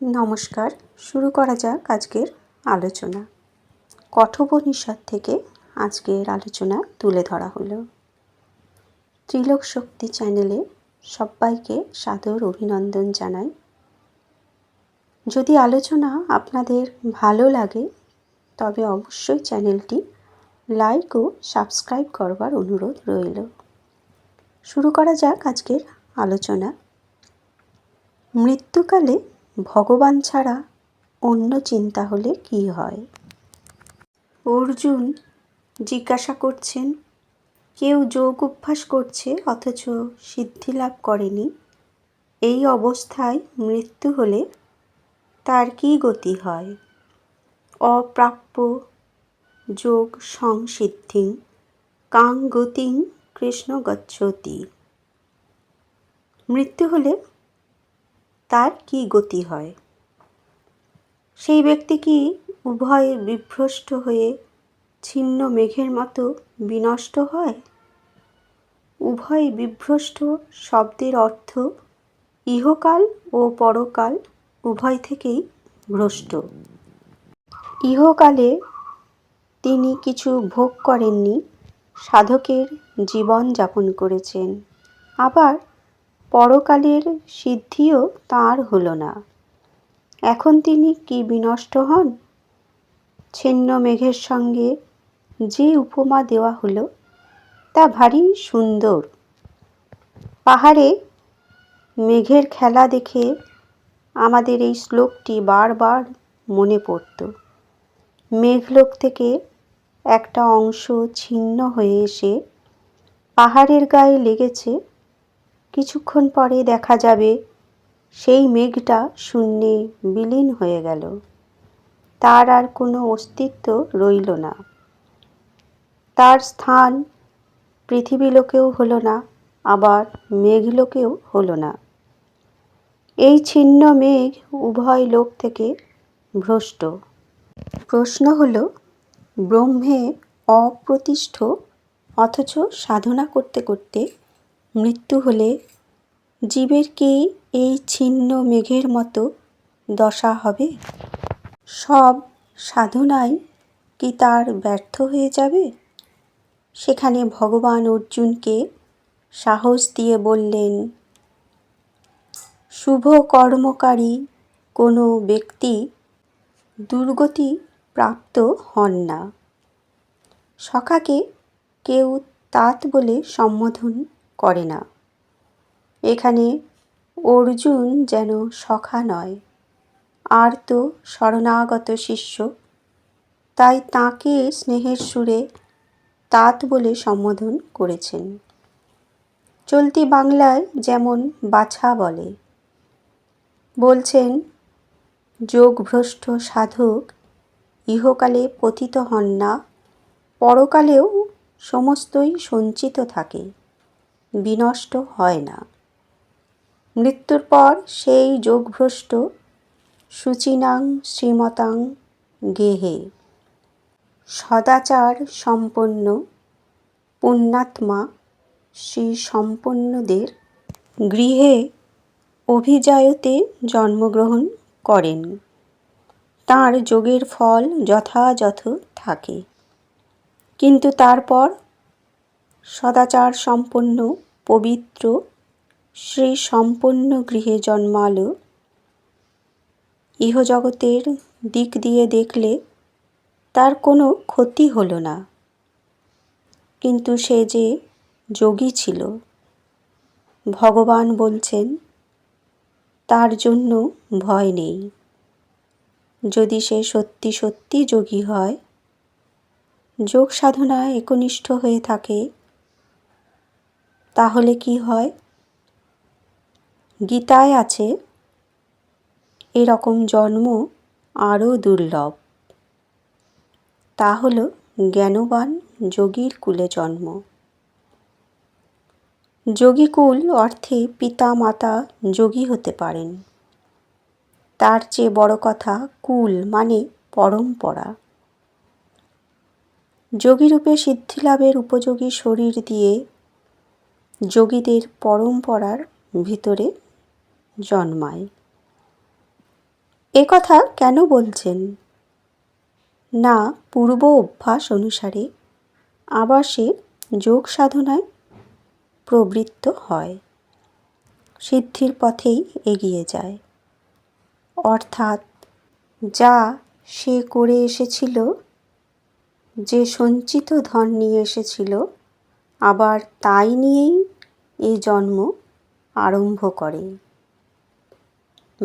নমস্কার, শুরু করা যাক আজকের আলোচনা। কঠোপনিষদ থেকে আজকের আলোচনা তুলে ধরা হলো। ত্রিলোক শক্তি চ্যানেলে সবাইকে সাদর অভিনন্দন জানাই। যদি আলোচনা আপনাদের ভালো লাগে, তবে অবশ্যই চ্যানেলটি লাইক ও সাবস্ক্রাইব করবার অনুরোধ রইল। শুরু করা যাক আজকের আলোচনা। মৃত্যুকালে ভগবান ছাড়া অন্য চিন্তা হলে কি হয়? অর্জুন জিজ্ঞাসা করছেন, কেউ যোগ অভ্যাস করছে অথচ সিদ্ধি লাভ করেনি? এই অবস্থায় মৃত্যু হলে তার কি গতি হয়? অপ্রাপ্য যোগ সংসিদ্ধি কাং গতিং কৃষ্ণ গচ্ছতি মৃত্যু হলে তার কি গতি হয়? সেই ব্যক্তি কি উভয়ে বিভ্রষ্ট হয়ে ছিন্ন মেঘের মতো বিনষ্ট হয়? উভয় বিভ্রষ্ট শব্দের অর্থ ইহকাল ও পরকাল উভয় থেকেই ভ্রষ্ট। ইহকালে তিনি কিছু ভোগ করেননি, সাধকের জীবন যাপন করেছেন। আবার পরকালের সিদ্ধিও তাঁর হলো না। এখন তিনি কি বিনষ্ট হন? ছিন্ন মেঘের সঙ্গে যে উপমা দেওয়া হলো, তা ভারী সুন্দর। পাহাড়ে মেঘের খেলা দেখে আমাদের এই শ্লোকটি বারবার মনে পড়ত। মেঘলোক থেকে একটা অংশ ছিন্ন হয়ে এসে পাহাড়ের গায়ে লেগেছে কিছুক্ষণ পরে দেখা যাবে সেই মেঘটা শূন্যে বিলীন হয়ে গেল। তার আর কোনো অস্তিত্ব রইল না। তার স্থান পৃথিবীলোকেও হলো না, আবার মেঘলোকেও হলো না। এই ছিন্ন মেঘ উভয় লোক থেকে ভ্রষ্ট। প্রশ্ন হল, ব্রহ্মে অপ্রতিষ্ঠ অথচ সাধনা করতে করতে মৃত্যু হলে জীবের কি এই ছিন্ন মেঘের মতো দশা হবে? সব সাধনাই কি তার ব্যর্থ হয়ে যাবে? সেখানে ভগবান অর্জুনকে সাহস দিয়ে বললেন, শুভ কর্মকারী কোনো ব্যক্তি দুর্গতি প্রাপ্ত হন না। সখাকে কেউ তাঁত বলে সম্বোধন করে না। এখানে অর্জুন যেন সখা নয়, আর তো শরণাগত শিষ্য। তাই তাঁকে স্নেহের সুরে তাঁত বলে সম্বোধন করেছেন। চলতি বাংলায় যেমন বাছা বলে, বলছেন, যোগভ্রষ্ট সাধক ইহকালে পতিত হন না, পরকালেও সমস্তই সঞ্চিত থাকে। বিনষ্ট হয় না। মৃত্যুর পর সেই যোগভ্রষ্ট শুচিনাং শ্রীমতাং গেহে। সদাচার সম্পন্ন পুণ্যাত্মা শ্রী সম্পন্নদের গৃহে অভিজায়তে জন্মগ্রহণ করেন। তার যোগের ফল যথাযথ থাকে। কিন্তু তারপর সদাচার সম্পন্ন, পবিত্র শ্রী সম্পন্ন গৃহে জন্মালো। ইহজগতের দিক দিয়ে দেখলে তার কোনো ক্ষতি হলো না। কিন্তু সে যে যোগী ছিল, ভগবান বলছেন, তার জন্য ভয় নেই। যদি সে সত্যি সত্যি যোগী হয় যোগ সাধনায় একনিষ্ঠ হয়ে থাকে তাহলে কি হয়? গীতায় আছে, এরকম জন্ম আরও দুর্লভ। তা হল জ্ঞানবান যোগীর কুলে জন্ম। যোগীকুল অর্থে পিতা মাতা যোগী হতে পারেন। তার চেয়ে বড় কথা কুল মানে পরম্পরা। যোগীরূপে সিদ্ধিলাভের উপযোগী শরীর দিয়ে যোগীদের পরম্পরার ভিতরে জন্মায়। কথা কেন বলছেন? না, পূর্ব অভ্যাস অনুসারে আবার সে যোগ সাধনায় প্রবৃত্ত হয়, সিদ্ধির পথেই এগিয়ে যায়। অর্থাৎ যা সে করে এসেছিল, যে সঞ্চিত ধন নিয়ে এসেছিল আবার তাই নিয়েই এই জন্ম আরম্ভ করে।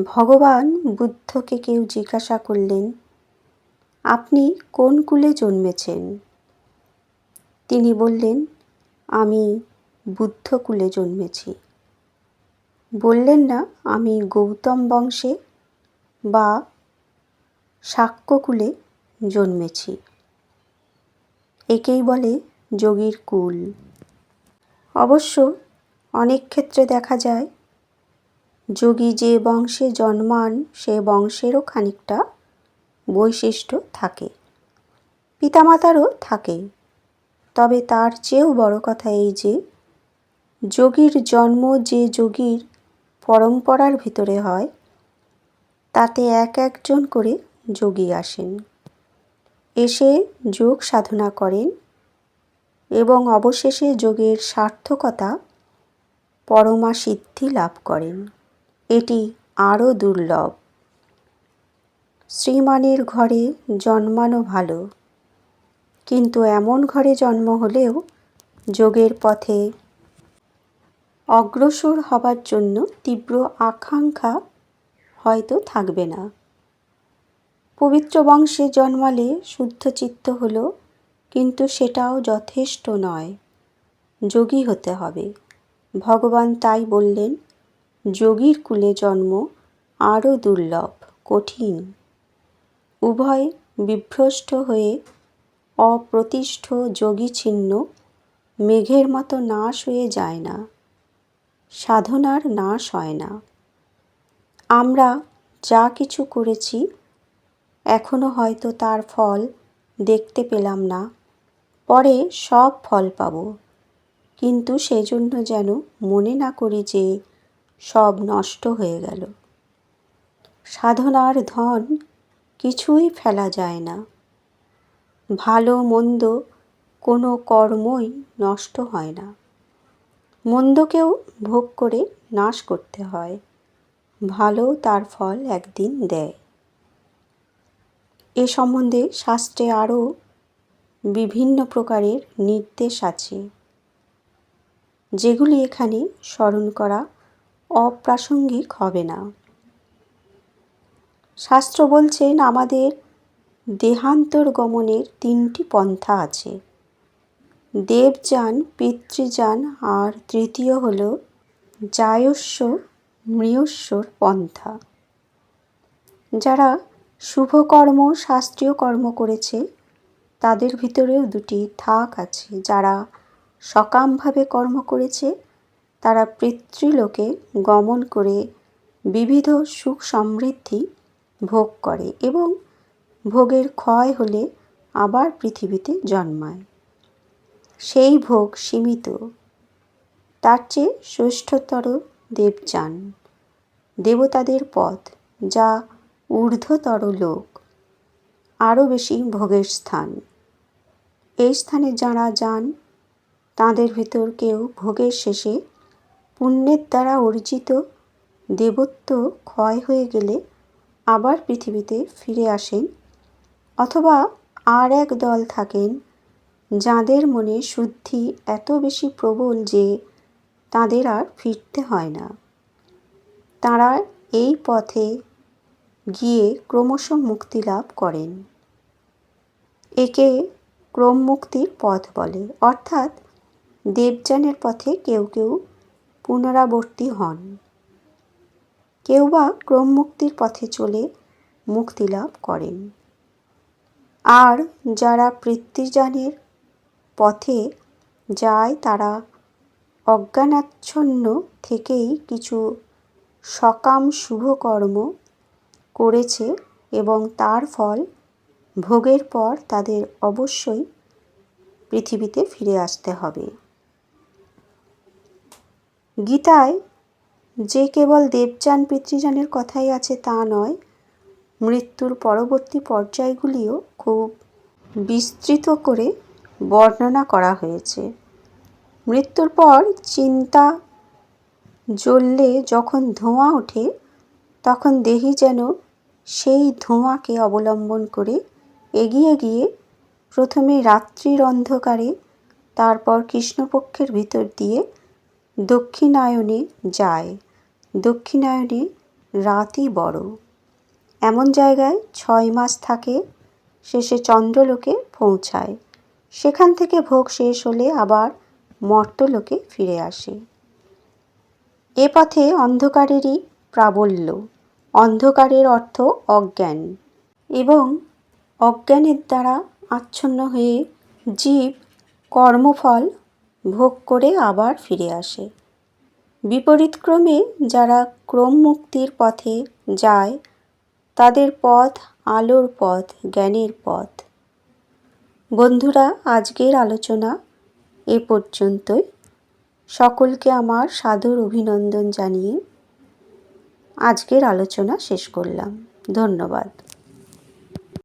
ভগবান বুদ্ধকে কেউ জিজ্ঞাসা করলেন, আপনি কোন কুলে জন্মেছেন? তিনি বললেন, আমি বুদ্ধকুলে জন্মেছি। বললেন না, আমি গৌতম বংশে বা শাক্যকুলে জন্মেছি। একেই বলে যোগীর কুল। অবশ্য অনেক ক্ষেত্রে দেখা যায়, যোগী যে বংশে জন্মান, সে বংশেরও খানিকটা বৈশিষ্ট্য থাকে, পিতামাতারও থাকে। তবে তার চেয়েও বড় কথা এই যে, যোগীর জন্ম যে যোগীর পরম্পরার ভিতরে হয়, তাতে এক একজন করে যোগী আসেন। এসে যোগ সাধনা করেন এবং অবশেষে যোগের সার্থকতা পরমা সিদ্ধি লাভ করেন। এটি আরও দুর্লভ। শ্রীমানের ঘরে জন্মানো ভালো, কিন্তু এমন ঘরে জন্ম হলেও যোগের পথে অগ্রসর হবার জন্য তীব্র আকাঙ্ক্ষা হয়তো থাকবে না। পবিত্র বংশে জন্মালে শুদ্ধ চিত্ত হলো কিন্তু সেটাও যথেষ্ট নয়। যোগী হতে হবে। ভগবান তাই বললেন, যোগীর কুলে জন্ম আরও দুর্লভ, কঠিন উভয় বিভ্রষ্ট হয়ে অপ্রতিষ্ঠ যোগী ছিন্ন, মেঘের মতো নাশ হয়ে যায় না, সাধনার নাশ হয় না। আমরা যা কিছু করেছি, এখনও হয়তো তার ফল দেখতে পেলাম না। পরে সব ফল পাব। কিন্তু সেজন্য যেন মনে না করি যে সব নষ্ট হয়ে গেল। সাধনার ধন কিছুই ফেলা যায় না। ভালো মন্দ কোনো কর্মই নষ্ট হয় না। মন্দকেও ভোগ করে নাশ করতে হয়। ভালো তার ফল একদিন দেয়। এ সম্বন্ধে শাস্ত্রে আরও বিভিন্ন প্রকারের নির্দেশ আছে, যেগুলি এখানে স্মরণ করা অপ্রাসঙ্গিক হবে না। শাস্ত্র বলছেন, আমাদের দেহান্তর গমনের তিনটি পন্থা আছে। দেবযান, পিতৃযান আর তৃতীয় হল জায়স্ব মৃয়স্বর পন্থা। যারা শুভকর্ম শাস্ত্রীয় কর্ম করেছে তাদের ভিতরেও দুটি থাক আছে, যারা সকামভাবে কর্ম করেছে। তারা পিতৃলোকে গমন করে বিবিধ সুখ সমৃদ্ধি ভোগ করে এবং ভোগের ক্ষয় হলে আবার পৃথিবীতে জন্মায়। সেই ভোগ সীমিত। তার চেয়ে শ্রেষ্ঠতর দেবযান দেবতাদের পথ, যা ঊর্ধ্বতর লোক। আরও বেশি ভোগের স্থান। এই স্থানে যারা যান, তাদের ভিতর কেউ ভোগের শেষে পুণ্যের দ্বারা অর্জিত দেবত্ব ক্ষয় হয়ে গেলে আবার পৃথিবীতে ফিরে আসেন অথবা আর এক দল থাকেন যাদের মনে শুদ্ধি এত বেশি প্রবল যে তাদের আর ফিরতে হয় না। তারা এই পথে গিয়ে ক্রমশ মুক্তি লাভ করেন। একে ক্রম মুক্তির পথ বলে। অর্থাৎ দেবযানের পথে কেউ কেউ পুনরাবর্তী হন। কেউ বা ক্রম মুক্তির পথে চলে মুক্তি লাভ করেন। আর যারা পৃথ্বীযানের পথে যায়, তারা অজ্ঞানাচ্ছন্ন থেকেই কিছু সকাম শুভকর্ম করেছে এবং তার ফল ভোগের পর তাদের অবশ্যই পৃথিবীতে ফিরে আসতে হবে। গীতায় যে কেবল দেবযান, পিতৃযানের কথাই আছে তা নয়, মৃত্যুর পরবর্তী পর্যায়গুলিও খুব বিস্তৃত করে বর্ণনা করা হয়েছে। মৃত্যুর পর চিন্তা জ্বললে যখন ধোঁয়া ওঠে, তখন দেহি যেন সেই ধোঁয়াকে অবলম্বন করে এগিয়ে গিয়ে প্রথমে রাত্রির অন্ধকারে, তারপর কৃষ্ণপক্ষের ভিতর দিয়ে দক্ষিণায়নে যায়। দক্ষিণায়নে রাতই বড়। এমন জায়গায় ছয় মাস থাকে, শেষে চন্দ্রলোকে পৌঁছায়। সেখান থেকে ভোগ শেষ হলে আবার মর্তলোকে ফিরে আসে। এ পথে অন্ধকারেরই প্রাবল্য। অন্ধকারের অর্থ অজ্ঞান। এবং অজ্ঞানের দ্বারা আচ্ছন্ন হয়ে জীব কর্মফল ভোগ করে আবার ফিরে আসে। বিপরীত ক্রমে যারা ক্রম মুক্তির পথে যায়, তাদের পথ আলোর পথ, জ্ঞানের পথ। বন্ধুরা, আজকের আলোচনা এ পর্যন্তই। সকলকে আমার সাদর অভিনন্দন জানিয়ে আজকের আলোচনা শেষ করলাম। ধন্যবাদ।